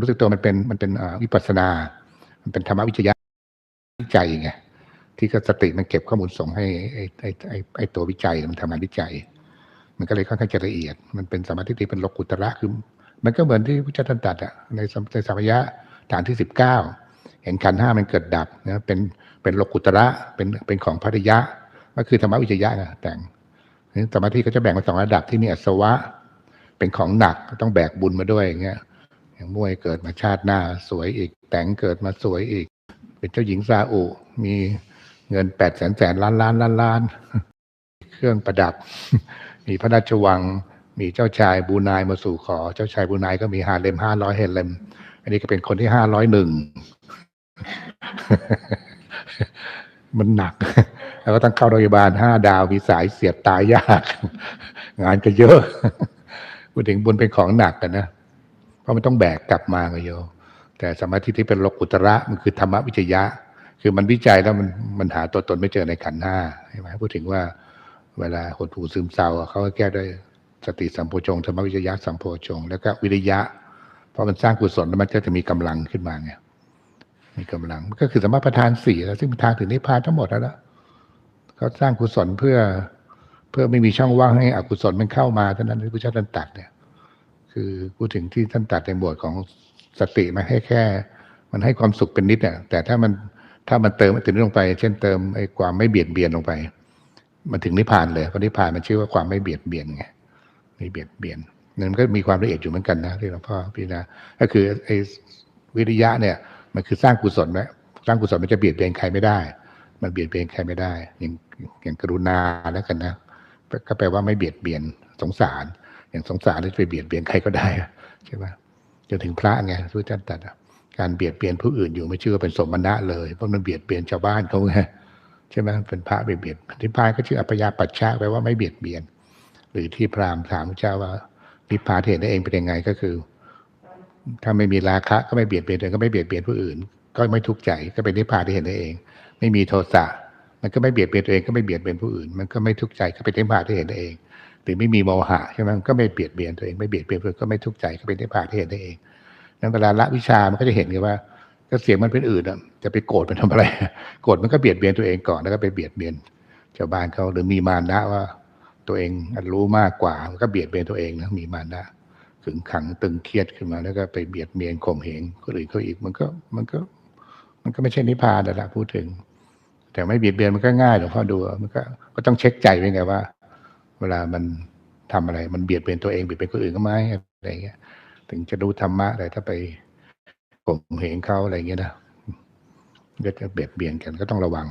รู้สึกตัวมันเป็นมันเป็นวิปัสนา มันเป็นธรรมวิจยะวิจัยไงที่ก็สติมันเก็บข้อมูลส่งให้ไอ้ไอ้ไอ้ไอ้ตัววิจัยมันทำงานวิจัย มันก็เลยค่อนข้างจะละเอียด มันเป็นสมาธิที่เป็นโลกุตระคือ มันก็เหมือนที่พระเจ้าท่านตรัสอะในในสัมยะฐานที่สิบเก้าเห็นขันห้ามันเกิดดับนะเป็นเป็นโลกุตระเป็นเป็นของพัทยะ ก็คือธรรมวิจยะนะแต่งสมาธิก็จะแบ่งเป็นสองระดับที่มีอัศวะ เป็นของหนักต้องแบกบุญมาด้วยอย่างเงี้ย อย่างมวยเกิดมาชาติหน้าสวยอีก แต่งเกิดมาสวยอีก เป็นเจ้าหญิงซาอุมีเงินแปดแสนแสนล้านล้านล้านล้าน เครื่องประดับ มีพระราชวัง มีเจ้าชายบูนายมาสู่ขอ เจ้าชายบูนายก็มีฮาเลมห้าร้อยเฮเลม อันนี้ก็เป็นคนที่ห้าร้อยหนึ่งมันหนัก แล้วก็ต้องเข้าโรงพยาบาลห้าดาวมีสายเสียบตายยาก งานก็เยอะพูดถึงบุญเป็นของหนักกันนะ เพราะมันต้องแบกกลับมาไงโยแต่สมาธิที่เป็นโลกุตระมันคือธรรมวิจยะ คือมันวิจัยแล้วมันมันหาตัวตนไม่เจอในขันธ์ห้าใช่ไหมพูดถึงว่าเวลาหดหูซึมเศร้าเขาก็แก้ด้วยสติสัมโพชงธรรมวิจยะสัมโพชง แล้วก็วิริยะ เพราะมันสร้างกุศลแล้วมันก็จะมีกำลังขึ้นมาไงมีกำลังมันก็คือสมาประธานสี่แล้วซึ่งเป็นทางถึงนิพพานทั้งหมดแล้วนะเขาสร้างกุศลเพื่อ เพื่อไม่มีช่องว่างให้อกุศลมันเข้ามาเท่านั้นที่พระเจ้าตรัดเนี่ย คือพูดถึงที่ท่านตัดในบทของสติมาให้แค่ มันให้ความสุขเป็นนิดเนี่ยแต่ถ้ามันถ้ามันเติมถึงนี้ลงไป เช่นเติมไอ้ความไม่เบียดเบียนลงไป มันถึงนิพพานเลยเพราะนิพพานมันชื่อว่าความไม่เบียดเบียนไงไม่เบียดเบียนนั่นก็มีความละเอียดอยู่เหมือนกันนะที่หลวงพ่อพี่นะก็คือไอ้วิริยะเนี่ย มันคือสร้างกุศลไว้สร้างกุศลมันจะเบียดเบียนใครไม่ได้ มันเบียดเบียนใครไม่ได้ อย่างอย่างกรุณาแล้วกันนะก็แปลว่าไม่เบียดเบียนสงสาร อย่างสงสารแล้วจะไปเบียดเบียนใครก็ได้ใช่ไหมจนถึงพระไงพระเจ้าตรัสการเบียดเบียนผู้อื่นอยู่ไม่ชื่อว่าเป็นสมณะเลยเพราะมันเบียดเบียนชาวบ้านเขาไงใช่ไหมเป็นพระเบียดเบียนนิพพานก็ชื่ออัปยาปัชชะแปลว่าไม่เบียดเบียน หรือที่พราหมณ์ถามพระเจ้าว่านิพพานที่เห็นได้เองเป็นยังไงก็คือ ถ้าไม่มีราคะก็ไม่เบียดเบียนตัวเองก็ไม่เบียดเบียนผู้อื่น ก็ไม่ทุกข์ใจก็เป็นนิพพานที่เห็นได้เอง ไม่มีโทสะมันก็ไม่เบียดเบียนตัวเองก็ไม่เบียดเบียนผู้อื่น มันก็ไม่ทุกข์ใจก็เป็นนิพพานที่เห็นได้เอง หรือไม่มีโมหะใช่ไหมก็ไม่เบียดเบียนตัวเองไม่เบียดเบียนผู้อื่นก็ไม่ทุกข์ใจก็เป็นนิพพานที่เห็นได้เองนั้นเวลาละวิชามันก็จะเห็นกันว่าก็เสียงมันเป็นอื่นอะจะไปโกรธมันทำอะไรโกรธมันก็เบียดเบียนตัวเองก่อนแล้วก็ไปเบียดเบียนชาวบ้านเขาหรือมีมานะว่า ตัวเองรู้มากกว่ามันก็เบียดเบียนตัวเองนะมีมานะขึงขังตึงเครียดขึ้นมา แล้วก็ไปเบียดเบียนข่มเหงคนอื่นเขาอีกมันก็มันก็ มันก็ไม่ใช่นิพพานนะพูดถึง แต่ไม่เบียดเบียนมันก็ง่ายหลวงพ่อดูมันก็ก็ต้องเช็คใจไว้ไงว่า เวลามันทำอะไร มันเบียดเบียนตัวเองเบียดเบียนคนอื่นก็ไม่อะไรเงี้ย ถึงจะดูธรรมะอะไรถ้าไปข่มเหงเขาอะไรเงี้ยนะก็จะเบียดเบียนกันก็ต้องระวัง